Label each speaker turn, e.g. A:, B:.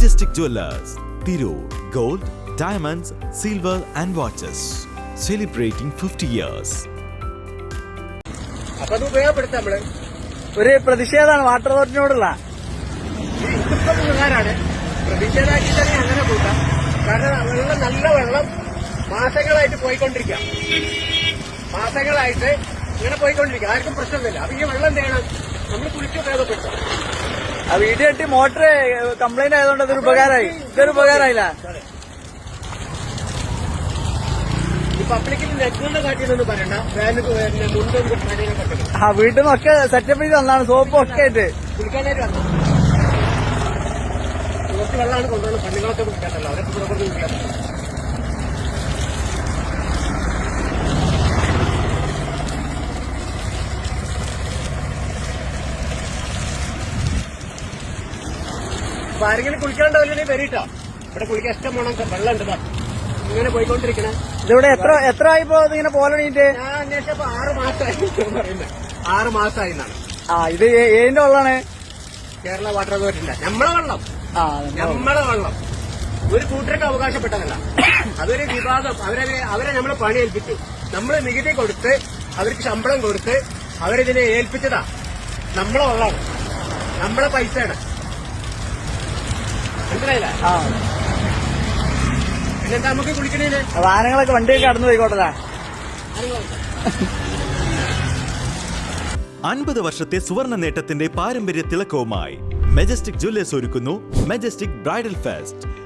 A: Majestic Jewellers Tirur gold diamonds silver and watches celebrating fifty years
B: അപ്പൊ അത് ഉപയോഗപ്പെടുത്താം നമ്മൾ.
C: ഒരു പ്രതിഷേധമാണ് വാട്ടർ അതോറിറ്റിനോടുള്ള.
B: പ്രതിഷേധാക്കി തന്നെ അങ്ങനെ കൂട്ടാം. കാരണം വെള്ളം നല്ല വെള്ളം മാസങ്ങളായിട്ട് പോയിക്കൊണ്ടിരിക്കാം. മാസങ്ങളായിട്ട് ഇങ്ങനെ പോയിക്കൊണ്ടിരിക്കുക ആർക്കും പ്രശ്നമില്ല അപ്പൊ ഈ വെള്ളം എന്ത് നമ്മൾ കുളിച്ച് ഉപയോഗപ്പെടുത്താം.
C: ആ വീട് കെട്ടി മോട്ടർ കംപ്ലൈന്റ് ആയതുകൊണ്ട് അതൊരു ഉപകാരമായി. ഇതൊരു ഉപകാരമായില്ല. ആ വീട്ടിൽ നിന്നൊക്കെ സെറ്റപ്പ് ചെയ്ത് തന്നാണ്. സോപ്പ് ഒക്കെ ആയിട്ട്.
B: വെള്ളമാണ് കൊണ്ടുവന്നത് പള്ളികളൊക്കെ കുളിക്കാത്തല്ലോ അവരൊക്കെ അപ്പൊ ആരെങ്കിലും കുളിക്കാണ്ടാവില്ലേ വരിട്ടോ ഇവിടെ കുളിക്കാൻ ഇഷ്ടം വേണം വെള്ളം ഉണ്ട് ഇങ്ങനെ പോയിക്കൊണ്ടിരിക്കണേ.
C: ഇതിവിടെ എത്ര എത്ര ആയിപ്പോ ഇതിങ്ങനെ പോലണീന്റെ
B: ഞാൻ അന്വേഷിച്ചപ്പോ ആറ് മാസമായി പറയുന്നത് ആറ് മാസമായി എന്നാണ്.
C: ആ ഇത് ഏതിന്റെ വെള്ളമാണ്
B: കേരള വാട്ടർ അതോറിറ്റിന്റെ. നമ്മളെ വെള്ളം.
C: ആ
B: നമ്മളെ വെള്ളം. ഒരു കൂട്ടർക്ക് അവകാശപ്പെട്ടതല്ല. അതൊരു വിവാദം. അവരെ അവരെ നമ്മൾ പണി ഏൽപ്പിച്ചു. നമ്മൾ നികുതി കൊടുത്ത് അവർക്ക് ശമ്പളം കൊടുത്ത് അവരിതിനെ ഏൽപ്പിച്ചതാ. നമ്മളെ വെള്ളമാണ്. നമ്മളെ പൈസയാണ്.
C: ആ. വാഹനങ്ങളൊക്കെ വണ്ടിയൊക്കെ കടന്നു പോയിക്കോട്ടതാ.
A: അൻപത് വർഷത്തെ സുവർണ നേട്ടത്തിന്റെ പാരമ്പര്യ തിളക്കവുമായി മെജസ്റ്റിക് ജ്വല്ലേഴ്സ് ഒരുക്കുന്നു Majestic bridal fest